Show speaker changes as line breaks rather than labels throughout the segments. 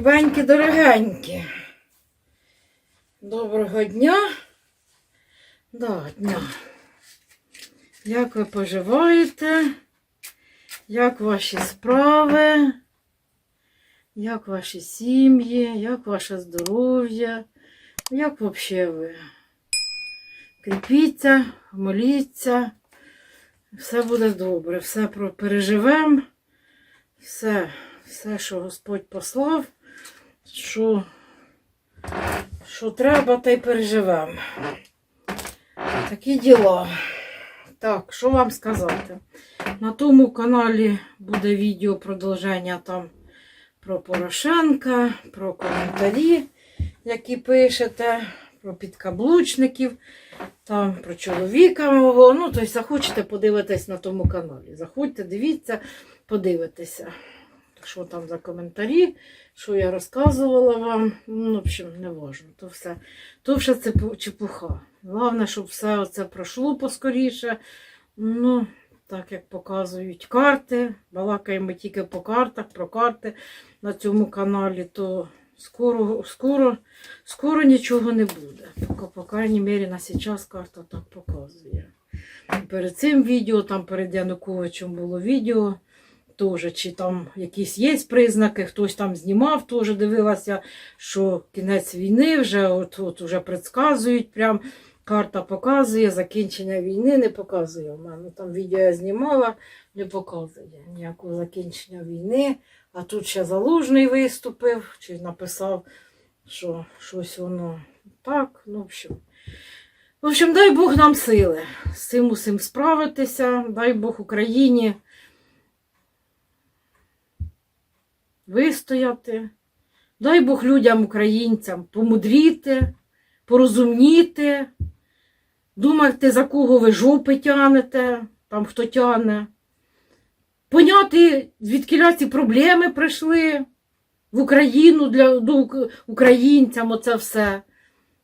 Любенькі, дорогенькі. Доброго дня. Да, дня. Як ви поживаєте? Як ваші справи? Як ваші сім'ї? Як ваше здоров'я? Як взагалі ви? Кріпіться, моліться. Все буде добре, все переживемо. Все, все, що Господь послав, що, що треба, та й переживемо. Такі діла. Так, що вам сказати? На тому каналі буде відео продовження там про Порошенка, про коментарі, які пишете, про підкаблучників, там про чоловіка мого. Ну, тобто, захочете подивитись на тому каналі. Заходьте, дивіться, подивитися. Що там за коментарі, що я розказувала вам. Ну, в общем, не важно. То все, то все це чепуха. Головне, щоб все це пройшло поскоріше. Ну, так як показують карти, балакаємо тільки по картах, про карти на цьому каналі, то скоро, скоро, скоро нічого не буде. Поки, по крайній мірі, на зараз карта так показує. Перед цим відео, там перед Януковичем було відео. Теж, чи там якісь є признаки, хтось там знімав, теж дивилася, що кінець війни вже от, от вже предсказують, прям карта показує, закінчення війни не показує. У мене там відео я знімала, не показує ніякого закінчення війни. А тут ще залужний виступив, чи написав, що щось воно так. Ну, в. В общем, дай Бог нам сили з цим усім справитися, дай Бог Україні вистояти. Дай Бог людям, українцям помудріти, порозумніти, думати, за кого ви жопи тянете, там хто тяне. Поняти, звідки ці проблеми прийшли в Україну для до українцям, оце все.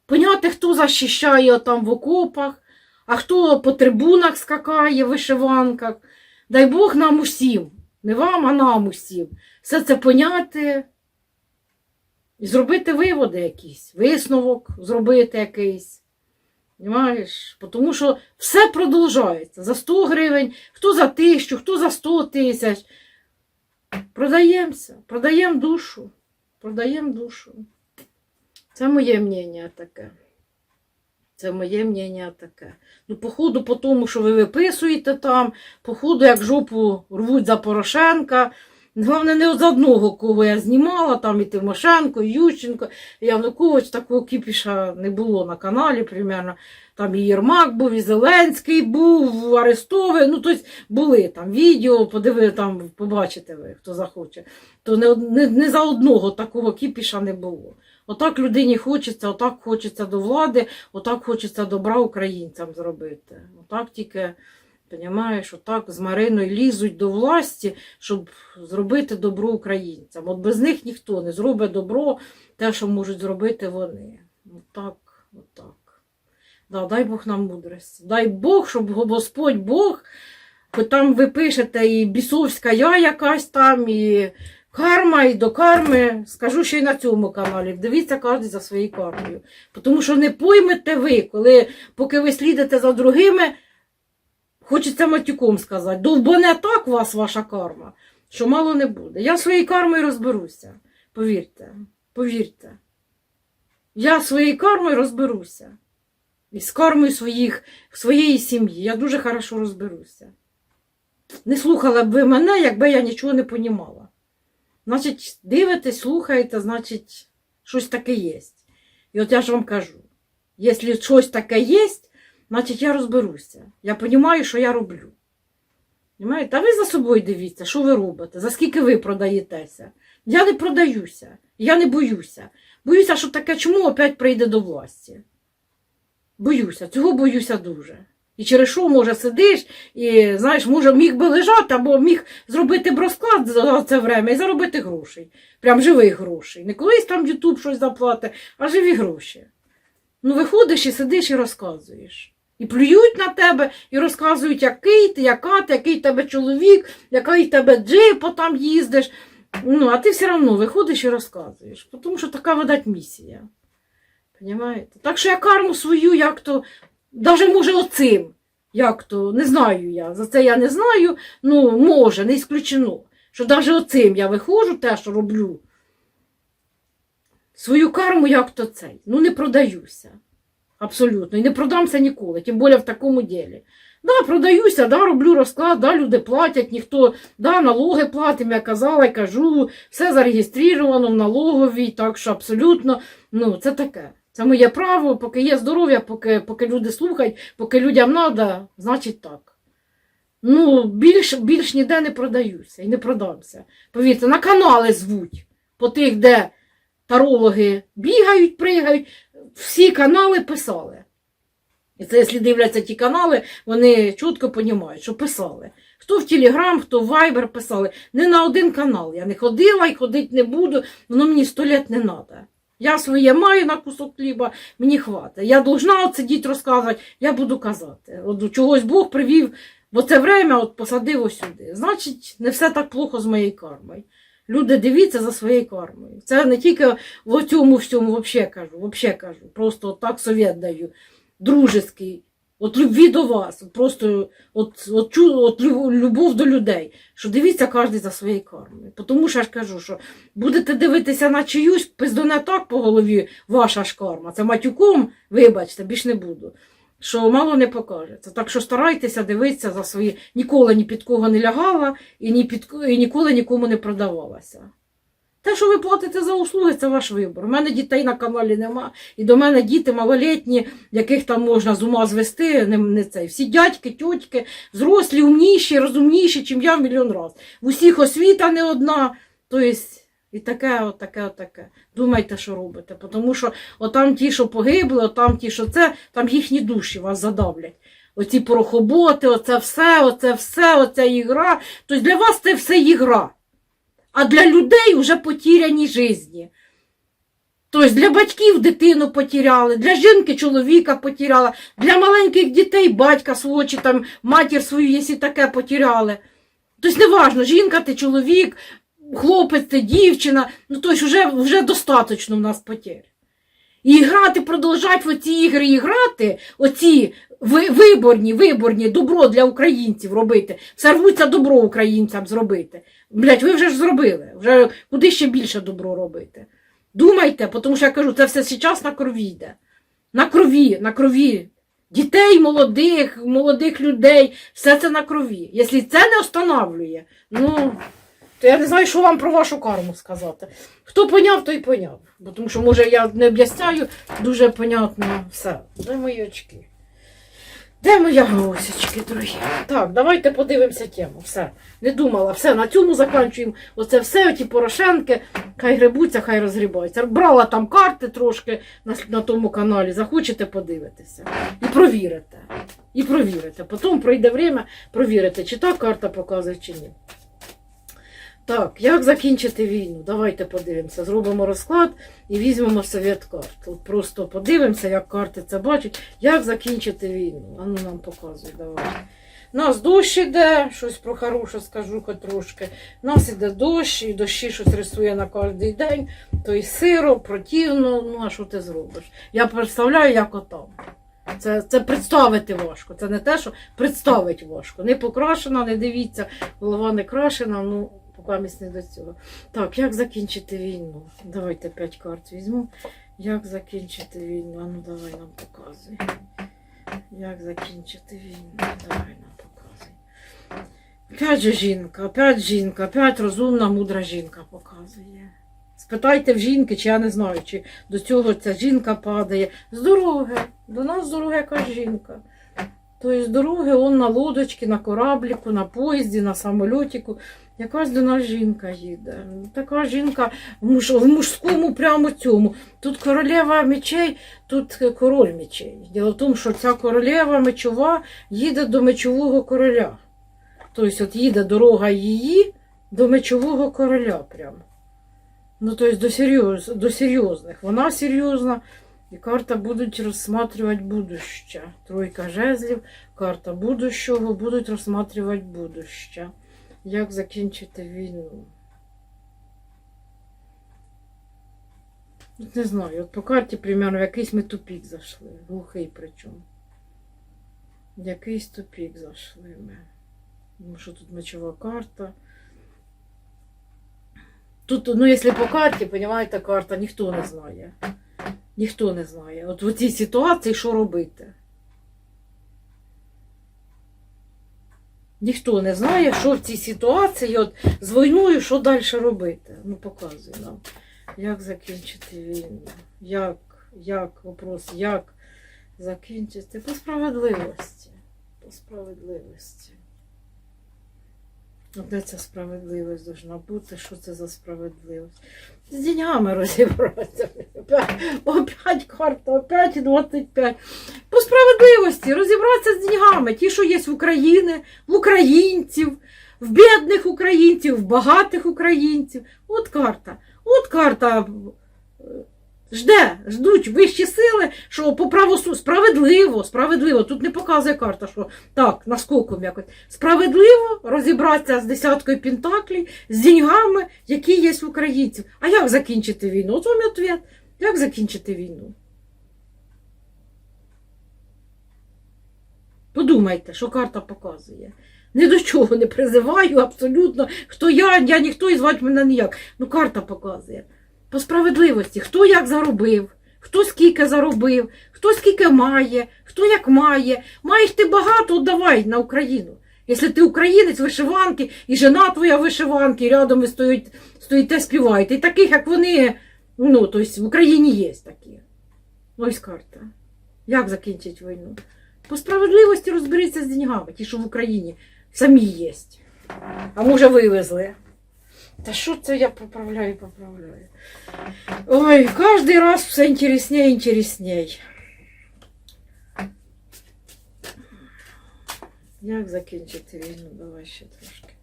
Поняти, хто захищає там в окопах, а хто по трибунах скакає в вишиванках. Дай Бог нам усім, не вам, а нам усім. Все це поняти і зробити виводи якісь, висновок зробити якийсь. Понимаєш? Тому що все продовжується. За 100 гривень, хто за тисячу, хто за 100 тисяч. Продаємося, продаємо душу. Продаємо душу. Це моє мнення таке. Це моє мнення таке. Ну, походу, по тому, що ви виписуєте там, походу, як жопу рвуть за Порошенка. Головне, не з одного, кого я знімала, там і Тимошенко, і Ющенко, і Янукович, такого кіпіша не було на каналі, примерно. Там і Єрмак був, і Зеленський був, Арестовий. Ну, тобто були там відео, подиви, там побачите ви, хто захоче. То не, не, не за одного такого кіпіша не було. Отак людині хочеться, отак хочеться до влади, отак хочеться добра українцям зробити. Отак тільки, розумієш, отак з Мариною лізуть до власті, щоб зробити добро українцям. От без них ніхто не зробить добро, те, що можуть зробити вони. Отак, отак. Да, дай Бог нам мудрості. Дай Бог, щоб Господь Бог, хоч там ви пишете і бісовська я якась там, і карма, і до карми. Скажу ще й на цьому каналі. Дивіться кожен за своєю кармою. Тому що не поймете ви, коли поки ви слідите за другими, хочеться матюком сказати, довбане так вас ваша карма, що мало не буде. Я своєю кармою розберуся. Повірте, повірте. Я своєю кармою розберуся. І з кармою своїх, своєї сім'ї. Я дуже хорошо розберуся. Не слухала б ви мене, якби я нічого не понімала. Значить, дивитесь, слухаєте, значить, щось таке є. І от я ж вам кажу: якщо щось таке є, значить я розберуся. Я розумію, що я роблю. Понимаєте? А ви за собою дивіться, що ви робите, за скільки ви продаєтеся. Я не продаюся, я не боюся. Боюся, що таке чому опять прийде до власті. Боюся, цього боюся дуже. І через що, може, сидиш, і знаєш, може, міг би лежати, або міг зробити б розклад за це время і заробити грошей. Прям живих грошей. Не колись там Ютуб щось заплатить, а живі гроші. Ну, виходиш і сидиш і розказуєш. І плюють на тебе, і розказують, який ти, яка ти, який тебе чоловік, який тебе джип, там їздиш. Ну, а ти все одно виходиш і розказуєш, тому що така, видать, місія. Понімаєте? Так що я карму свою як то, навіть може оцим, як то, не знаю я. За це я не знаю. Ну, може, не ісключено. Що навіть оцим я виходжу, те, що роблю. Свою карму як то цей. Ну, не продаюся. Абсолютно. І не продамся ніколи, тим більше в такому ділі. Да, продаюся, да, роблю розклад, да, люди платять, ніхто, да, налоги платимо, я казала і кажу, все зареєстровано в налоговій, так що абсолютно, ну, це таке. Це моє право, поки є здоров'я, поки, поки люди слухають, поки людям треба, значить так. Ну, більш, більш ніде не продаюся і не продамся. Повірте, на канали звуть, по тих, де тарологи бігають, пригають, всі канали писали. І це, якщо дивляться ті канали, вони чітко розуміють, що писали. Хто в Телеграм, хто в Viber писали. Не на один канал. Я не ходила і ходити не буду, воно мені сто літ не треба. Я своє маю на кусок хліба, мені хватить. Я должна от сидіти розказувати, я буду казати. От чогось Бог привів в це время, от посадив ось сюди. Значить, не все так плохо з моєю кармою. Люди дивіться за своєю кармою. Це не тільки в цьому всьому взагалі кажу, вообще кажу. Просто так совет даю. Дружеский. От любві до вас, просто от, от, от любов до людей, що дивіться кожен за своєю кармою. Тому що я ж кажу, що будете дивитися на чиюсь, пиздоне так по голові ваша ж карма. Це матюком, вибачте, більш не буду. Що мало не покажеться. Так що старайтеся дивитися за свої. Ніколи ні під кого не лягала і, ні під, і ніколи нікому не продавалася. Те, що ви платите за услуги, це ваш вибір. У мене дітей на каналі нема, і до мене діти малолітні, яких там можна з ума звести, не, не цей. Всі дядьки, тьотьки, зрослі, умніші, розумніші, чим я в мільйон раз. В усіх освіта не одна. Тобто, і таке, от таке, от таке. Думайте, що робите. Тому що отам ті, що погибли, отам ті, що це, там їхні душі вас задавлять. Оці порохоботи, оце все, оце все, оця ігра. Тобто для вас це все ігра. А для людей вже потеряні житті. Тобто для батьків дитину потеряли, для жінки чоловіка потеряла, для маленьких дітей батька свого чи там матір свою, якщо таке потеряли. Тобто неважно, жінка ти чоловік, хлопець ти дівчина, ну тобто вже, вже достатньо в нас потерь. І грати, продовжати в оці ігри і грати, оці ви- виборні, виборні, добро для українців робити. Все рвуться добро українцям зробити. Блять, ви вже ж зробили. Вже куди ще більше добро робити. Думайте, тому що я кажу, це все зараз на крові йде. На крові, на крові. Дітей молодих, молодих людей, все це на крові. Якщо це не встановлює, ну, то я не знаю, що вам про вашу карму сказати. Хто поняв, той поняв. Бо тому що, може, я не об'ясняю дуже понятно все. Де мої очки? Де моя госечки, дорогі? Так, давайте подивимося тему. Все. Не думала, все, на цьому закінчуємо. Оце все, оті Порошенки, хай грибуться, хай розгрібаються. Брала там карти трошки на, на тому каналі, захочете подивитися. І провірите. І провірите. Потім пройде время, провірите, чи та карта показує, чи ні. Так, як закінчити війну? Давайте подивимося. Зробимо розклад і візьмемо совет карт. От просто подивимося, як карти це бачать, як закінчити війну. Ану нам показує, давай. Нас дощ іде, щось про хороше скажу хоч трошки. Нас іде дощ, і дощі щось рисує на кожен день, то й сиро, противно, ну а що ти зробиш? Я представляю, як отам. Це, це представити важко. Це не те, що представити важко. Не покрашена, не дивіться, голова не крашена, ну, поки не до цього. Так, як закінчити війну? Давайте п'ять карт візьму. Як закінчити війну? А ну давай нам показуй. Як закінчити війну? Давай нам показуй. Опять же жінка, опять жінка, опять розумна, мудра жінка показує. Спитайте в жінки, чи я не знаю, чи до цього ця жінка падає. З дороги. До нас з дороги якась жінка. Тобто з дороги он на лодочці, на корабліку, на поїзді, на самольотику. Якась до нас жінка їде. Така жінка в мужському прямо цьому. Тут королева мечей, тут король мечей. Діло в тому, що ця королева мечова їде до мечового короля. Тобто от їде дорога її до мечового короля прямо. Ну, тобто до, серйоз, до серйозних. Вона серйозна. І карта будуть розсматривати будуще. Тройка жезлів, карта будущого, будуть розсматривати будуще. Як закінчити війну? От Не знаю, от по карті, примерно, в якийсь ми тупік зайшли. Глухий причому. Якийсь тупік зайшли ми. Ну, що тут мечова карта. Тут, ну, якщо по карті, розумієте, карта ніхто не знає. Ніхто не знає. От в цій ситуації що робити? Ніхто не знає, що в цій ситуації, от з війною, що далі робити. Ну, показує нам. Як закінчити війну? Як, як, вопрос, як закінчити? По справедливості. По справедливості. Де ця справедливість должна бути? Що це за справедливість? З деньгами розібратися. Опять, опять карта, опять і 25. По справедливості розібратися з деньгами. Ті, що є в Україні, в українців, в бідних українців, в багатих українців. От карта. От карта жде, ждуть вищі сили, що по правосу справедливо, справедливо. Тут не показує карта, що так, наскоком якось. Справедливо розібратися з десяткою пентаклей, з деньгами, які є в українців. А як закінчити війну? От вам ответ. Як закінчити війну? Подумайте, що карта показує. Ні до чого не призиваю абсолютно. Хто я, я ніхто і звати мене ніяк. Ну, карта показує. По справедливості, хто як заробив, хто скільки заробив, хто скільки має, хто як має. Маєш ти багато, давай на Україну. Якщо ти українець, вишиванки, і жена твоя вишиванки, і рядом ви стоїте, співаєте. І таких, як вони, ну, тобто в Україні є такі. Ось карта. Як закінчить війну? По справедливості розберіться з деньгами, ті, що в Україні самі є. А може вивезли. Та що це я поправляю, поправляю. Ой, кожен раз все інтересніше, інтересніше. Як закінчити війну? Давай ще трошки.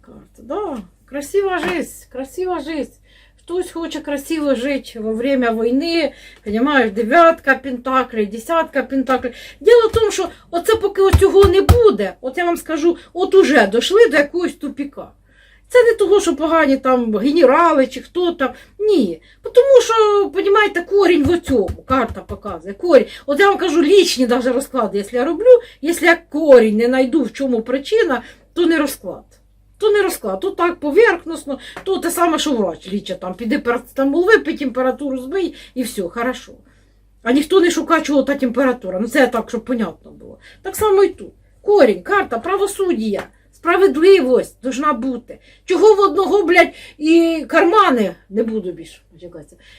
Карта. Да, красива жизнь, красива жизнь. Хтось хоче красиво жити во время війни, понимаєш, дев'ятка пентаклей, десятка пентаклей. Діло в тому, що оце поки цього не буде, от я вам скажу, от уже дійшли до якогось тупіка. Це не того, що погані там генерали чи хто там. Ні. Тому що, розумієте, корінь в цьому. Карта показує. Корінь. От я вам кажу, лічні навіть розклади, якщо я роблю, якщо я корінь не знайду, в чому причина, то не розклад. То не розклад, то так поверхносно, то те саме, що врач лічить, там піди парацетамол випий, температуру збий і все, хорошо. А ніхто не шукає, чого та температура. Ну це так, щоб понятно було. Так само і тут. Корінь, карта, правосуддя. Справедливість должна бути. Чого в одного, блядь, і кармани не буду більше.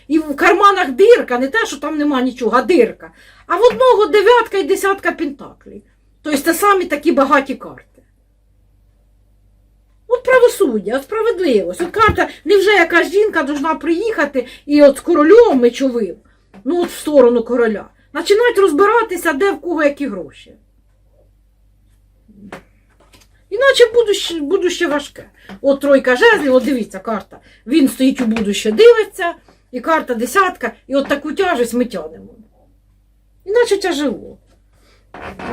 І в карманах дирка, не те, що там нема нічого, а дирка. А в одного дев'ятка і десятка пентаклей. Тобто це самі такі багаті карти. От правосуддя, от справедливість. От карта, невже якась жінка должна приїхати і от з королем мечовим, ну от в сторону короля, починають розбиратися, де в кого які гроші. Іначе будуще, будуще важке. От тройка жезлів, от дивіться, карта. Він стоїть у будуще, дивиться, і карта десятка, і от таку тяжесть ми тянемо. Іначе тяжело.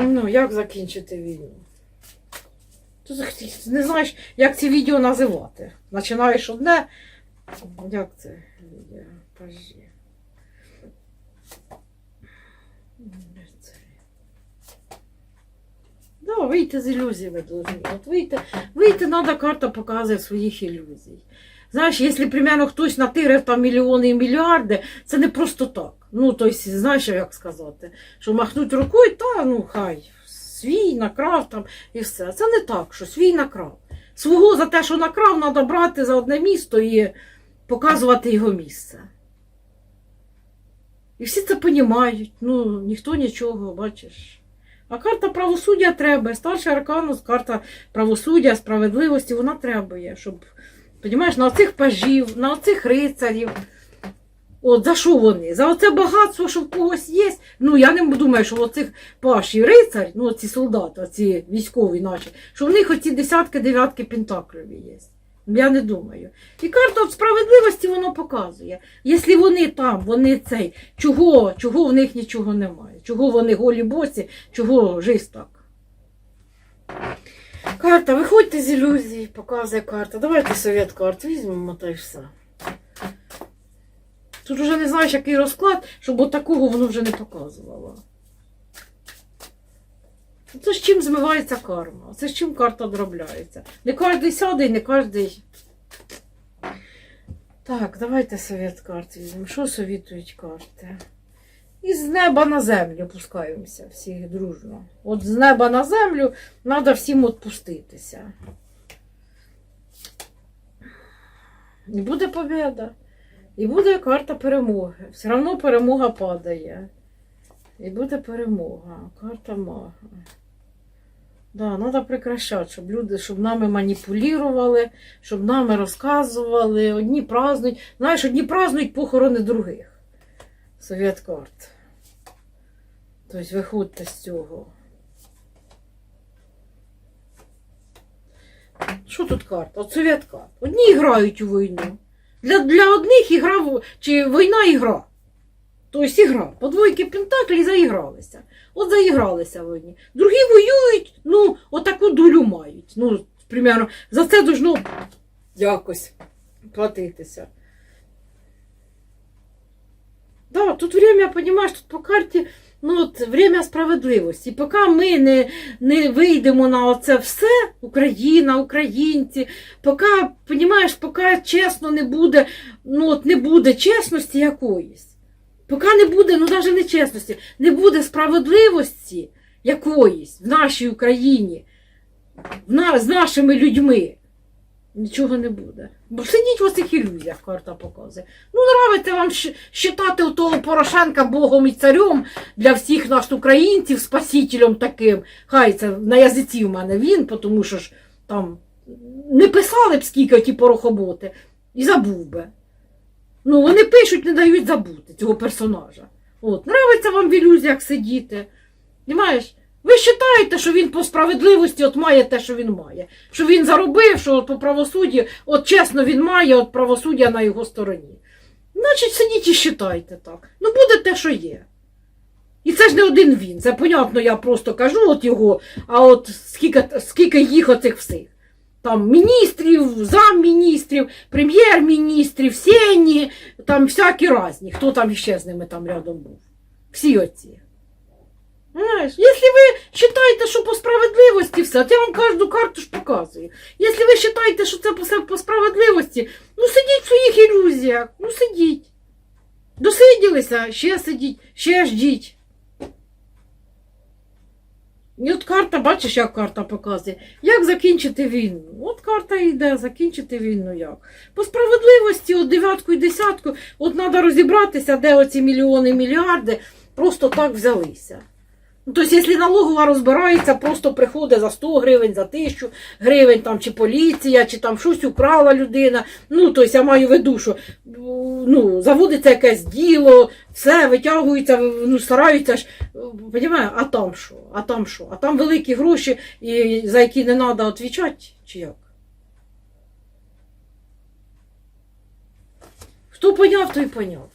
Ну, як закінчити війну? Ти не знаєш, як ці відео називати. Починаєш одне. Як це відео? Да, вийти з ілюзії ви должны. От вийти, вийти треба, карта показує своїх ілюзій. Знаєш, якщо, примерно, хтось натирив там мільйони і мільярди, це не просто так. Ну, тобто, знаєш, як сказати, що махнуть рукою, та ну хай, свій накрав там і все. Це не так, що свій накрав. Свого за те, що накрав, треба брати за одне місто і показувати його місце. І всі це розуміють, ну ніхто нічого, бачиш. А карта правосуддя треба. Старший арканус, карта правосуддя, справедливості, вона требує, щоб, розумієш, на оцих пажів, на оцих рицарів. От за що вони? За оце багатство, що в когось є. Ну, я не думаю, що оцих паш і рицар, ну, ці солдати, оці військові наші, що в них оці десятки, дев'ятки пентаклів є. Я не думаю. І карта справедливості воно показує. Якщо вони там, вони цей, чого, чого в них нічого немає? Чого вони голі босі, чого жизнь так? Карта, виходьте з ілюзії, показує карта. Давайте совет карт візьмемо та й все. Тут вже не знаєш, який розклад, щоб от такого воно вже не показувало. Це з чим змивається карма, це з чим карта дробляється. Не кожен сяде і не кожен. Так, давайте совет карт візьмемо. Що совітують карти? Із неба на землю пускаємося всі дружно. От з неба на землю треба всім відпуститися. І буде побіда. І буде карта перемоги. Все одно перемога падає. І буде перемога. Карта мага. Да, треба прекращати, щоб люди, щоб нами маніпулювали, щоб нами розказували, одні празднують. Знаєш, одні празднують похорони других. Совет карт. Тобто виходьте з цього. Що тут карта? От совет карт. Одні грають у війну. Для, для одних ігра, чи війна ігра. Тобто ігра. По двойки пентаклі заігралися. От заігралися війні. Другі воюють, ну, отаку долю мають. Ну, примерно, за це должно якось платитися. Да, тут время, понимаешь, тут по карті, ну от время справедливості. Поки ми не, не вийдемо на оце все, Україна, українці, поки, понимаєш, поки чесно не буде, ну от не буде чесності якоїсь. Поки не буде, ну навіть не чесності, не буде справедливості якоїсь в нашій Україні, в на, з нашими людьми. Нічого не буде. Бо сидіть в оцих ілюзіях, карта показує. Ну, нравиться вам считати того Порошенка Богом і царем для всіх нас українців, спасителем таким. Хай це на язиці в мене він, тому що ж там не писали б скільки оті порохоботи, і забув би. Ну, вони пишуть, не дають забути цього персонажа. От, нравиться вам в ілюзіях сидіти. Понимаєш? Ви вважаєте, що він по справедливості от має те, що він має. Що він заробив, що от по правосудді, от чесно він має, от правосуддя на його стороні. Значить, сидіть і вважайте так. Ну, буде те, що є. І це ж не один він. Це понятно, я просто кажу от його, а от скільки, скільки їх оцих всіх. Там міністрів, замміністрів, прем'єр-міністрів, сені, там всякі різні. Хто там іще з ними там рядом був? Всі оці. Знаєш, якщо ви вважаєте, що по справедливості все, я вам кожну карту ж показую. Якщо ви вважаєте, що це по, по справедливості, ну сидіть в своїх ілюзіях, ну сидіть. Досиділися, ще сидіть, ще ждіть. І от карта, бачиш, як карта показує. Як закінчити війну? От карта йде, закінчити війну як. По справедливості, от дев'ятку і десятку, от треба розібратися, де оці мільйони, мільярди просто так взялися. Ну, Тобто, якщо налогова розбирається, просто приходить за 100 гривень, за 1000 гривень, там, чи поліція, чи там щось украла людина. Ну, тобто, я маю в виду, що ну, заводиться якесь діло, все витягується, ну, стараються ж, понімає, а там що? А там що? А там великі гроші, і, за які не треба відповідати, чи як? Хто поняв, той поняв.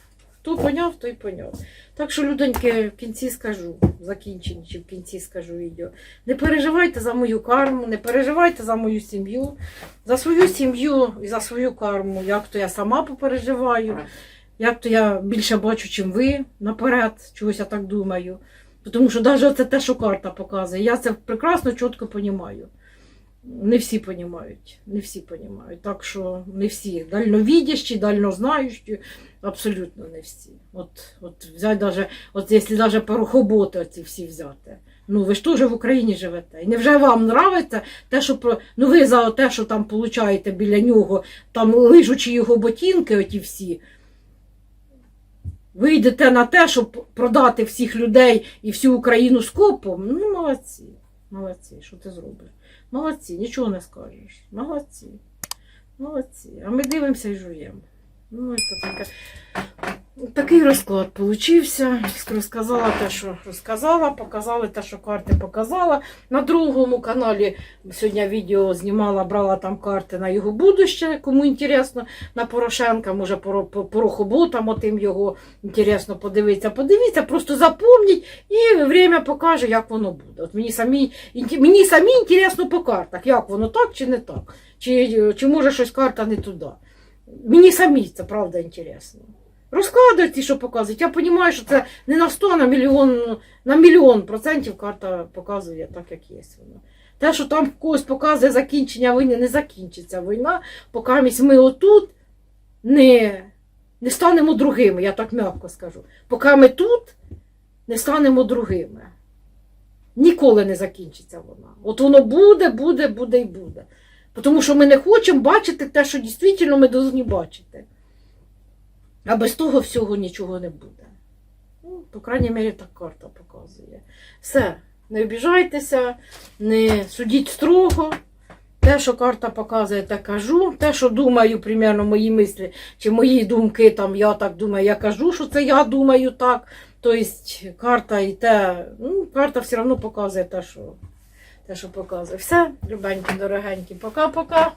Хто поняв, той поняв. Так що, людоньки, в кінці скажу, в закінченні чи в кінці скажу відео. Не переживайте за мою карму, не переживайте за мою сім'ю, за свою сім'ю і за свою карму. Як то я сама попереживаю, як то я більше бачу, чим ви наперед, чогось я так думаю. Тому що навіть це те, що карта показує, я це прекрасно, чітко розумію. Не всі розуміють, не всі розуміють. Так що не всі дальновідящі, дальнознаючі, абсолютно не всі. От, от взяти даже, от якщо навіть порохоботи оці всі взяти. Ну ви ж теж в Україні живете. І невже вам нравиться те, що про ну ви за те, що там получаєте біля нього, там лижучи його ботинки, оті всі. Ви йдете на те, щоб продати всіх людей і всю Україну скопом. Ну, молодці. Молодці, що ти зробиш? Молодці, нічого не скажеш. Молодці. Молодці. А ми дивимося і жуємо. Ну, це таке. Такий розклад получився. Розказала те, що розказала, показали те, що карти показала. На другому каналі сьогодні відео знімала, брала там карти на його будуще. Кому інтересно, на Порошенка, може, поро- по порохоботам отим його інтересно подивитися. Подивіться, просто запомніть і время покаже, як воно буде. От мені самі, мені самі інтересно по картах, як воно так чи не так. Чи, чи може щось карта не туди. Мені самі це правда інтересно. Розкладують ті, що показують. Я розумію, що це не на 100, а на мільйон, на мільйон процентів карта показує так, як є вона. Те, що там когось показує закінчення війни, не закінчиться війна, поки ми отут не, не станемо другими, я так м'яко скажу. Поки ми тут не станемо другими. Ніколи не закінчиться вона. От воно буде, буде, буде і буде. Тому що ми не хочемо бачити те, що дійсно ми повинні бачити. А без того всього нічого не буде. Ну, по крайній мірі, так карта показує. Все, не обіжайтеся, не судіть строго. Те, що карта показує, те кажу. Те, що думаю, примерно мої мислі, чи мої думки, там я так думаю, я кажу, що це я думаю так. Тобто карта і те, ну, карта все одно показує те, що, те, що показує. Все, любенькі, дорогенькі, пока-пока.